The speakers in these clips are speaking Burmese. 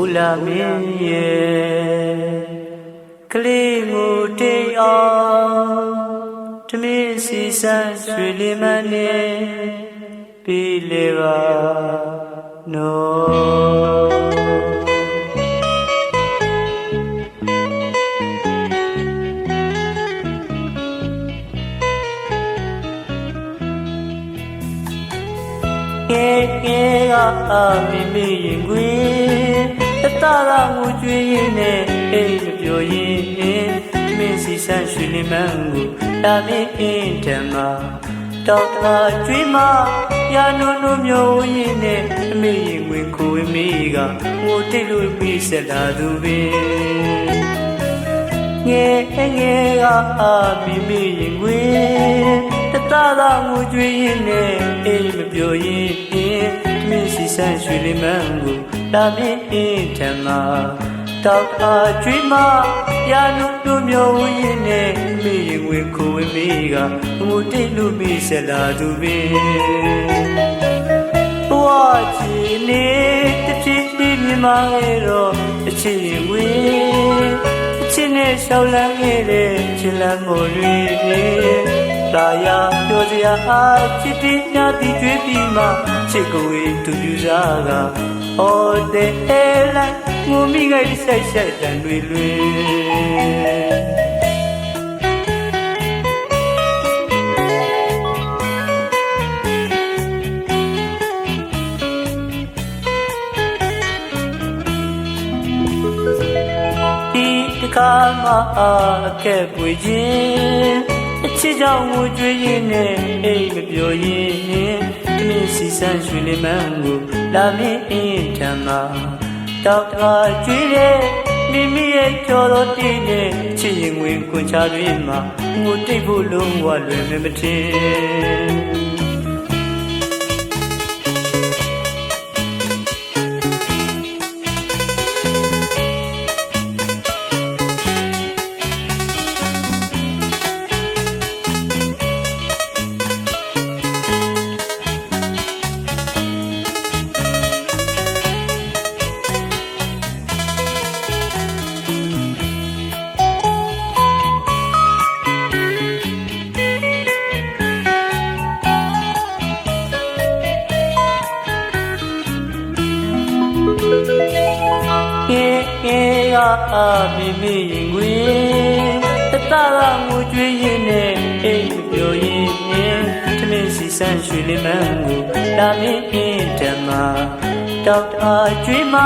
မိုးလာမင်းရဲ့ကလေးငိုတိတ်အောင်တမင်းစီဆန်းရွှေလင်းမနဲ့ပြီးလေပါနော်ငယ်ငယ်ကအာမိမိရင်ခွေတတ ရာငူကြွေးရင်နဲ့အိမ်မပြောရင်မင်းစီဆန်းရွှေလင်းမန်းကိုလာမင်းအင်းဓမ္မတောက်တာကျွေးမရာနုံနုံမျိုးရင်နဲ့အမေရင်ခွေကိုဝေမိကငိုတိတ်လို့ပြီးဆက်လာသူပင်ငယ်ငယ်ကအာမိမိရင်ခွေတတသာငူကြွေးရင်နဲ့အိမ်မပြောရင်မင်းစီဆန်းရွှေလင်းမန်းကို လာမင်းအင်းထမတောက်အားကျွေးမရာနုတို့မျိုးရင်နဲ့မိရင်ဝင်ခိုးဝင်မိကငိုတိတ်လို့မိဆက်လာသူပင်ဘဝချီနေတဖြည်းဖြည်းမြင်မာရဲ့တော့အချစ်ရင်ဝင်အချစ်နဲ့ရှောက်လန်းခဲ့တဲ့ချစ်လန်းမို့တွေတာယာပြောစရာအားချစ်တင်ညာတီကျွေးပြီးမှချစ်ကိုယ်သူပြူစားက ဟောတဲ့အဲလိုက်ငုံမိခိုက်ဆိုင်ဆိုင်တန်တွေလွင်ဒီတခါမှအခက်ပွေခြင်းအချစ်ကြောင့်ငိုကြွေးရင်နဲ့အိမ်မပြောရင်တမင်းစီ ဆန်းရွှေလင်းမန်းကိုလာမင်းအင်းထမ်းမှာတောက်တာကျွေးတဲ့မိမိရဲ့ကြော်တော်တည်နဲ့ချစ်ရင်ဝင်ခွန်ချတွင်မှာငိုတိတ်ဖို့လုံးဝလွယ်မမထင်င မိမိရင်ခွေတတကငိုကြွေးရင်နဲ့အိမ်မပြောရင်တမင်းစီဆန်းရွှေလင်းမန်းကိုလာမင်းအင်းဓမ္မတောက်တာကျွေးမ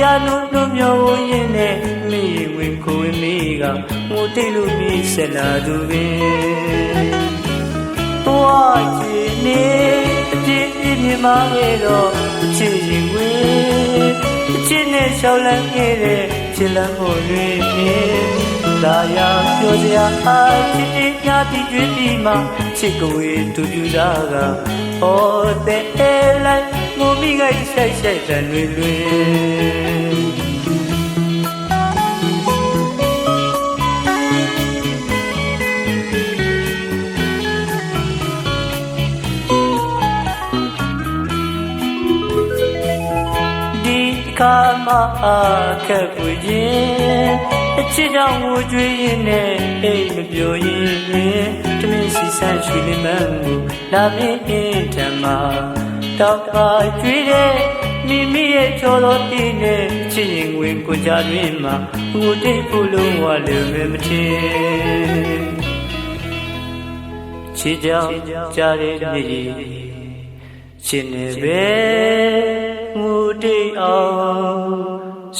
ရာနုံနုံမျိုးရင်နဲ့မိရင်ဝင်ကိုဝင်မိကငိုတိတ်လို့မိဆက်လာသူပင်သွားချင်နေအပြည့်အမြင်မခဲ့တော့ချစ်ရင်ခွေအချစ်နဲ့ရှောက်လန်းခဲ့တဲ့ ချစ်လန်းကိုလွင်မြင်လာရပြောစရာအားချစ်တဲ့ညာတိကျွေးပြီးမှချစ်ကိုယ်သူပြူသားကဟောတဲ့အဲလိုက်ငိုမိကဆိုင်ဆိုင်တန်လွင်လွ ခါမှအခက်ပွေခြင်းအချစ်ကြောင့်ငိုကြွေးရင်နဲ့အိမ်မပြောရင်တမင်းစီဆန်းရွှေလင်းမန်းကိုလာမင်းအင်းထမ်းမှာတောက်တာကျွေးတဲ့မိမိရဲ့ချော်တော်တည်နဲ့ချစ်ရင်ဝင်ကိုကြတွင်မှာငိုတိတ်ဖို့လုံးဝလည်းမထင်ချစ်ကြောင်ကြားတဲ့နေ့ရှင်နေပဲ ငူတိတ်အောင်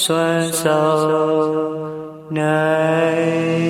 စွမ်းဆောင်နိုင်